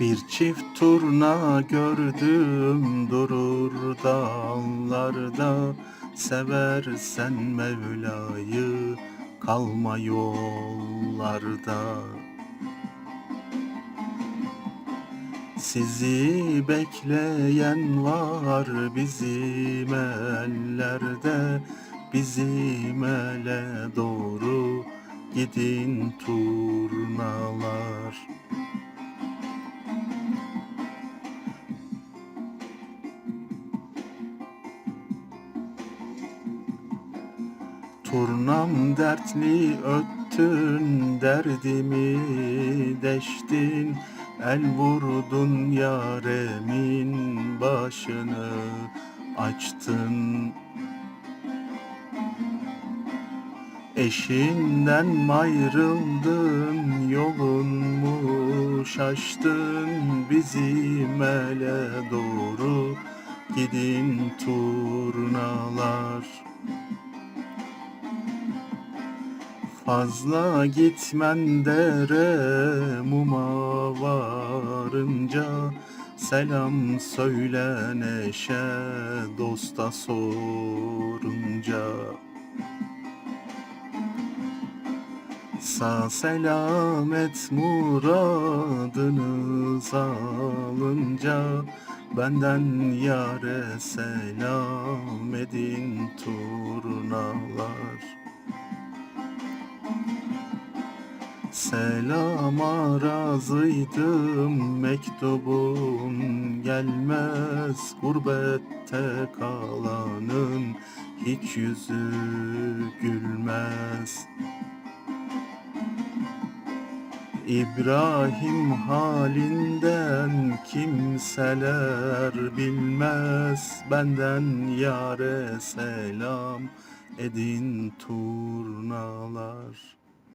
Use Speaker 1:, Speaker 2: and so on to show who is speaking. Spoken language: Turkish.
Speaker 1: Bir çift turna gördüm durur dağlarda Seversen Mevla'yı kalma yollarda. Sizi bekleyen var bizim ellerde. Bizim ele doğru gidin turnalar Turnam dertli öttün derdimi deştin. El vurdun yaremin başını açtın. Eşinden ayrıldın yolun mu şaştın? Bizim ele doğru gidin turnalar Fazla gitmen dere muma varınca Selam söyle neşe dosta sorunca. Sağ selamet muradınız alınca Benden yare selam edin turnalar Selama razıydım mektubun gelmez. Gurbette kalanın hiç yüzü gülmez. İbrahim halinden kimseler bilmez. Benden yare selam edin turnalar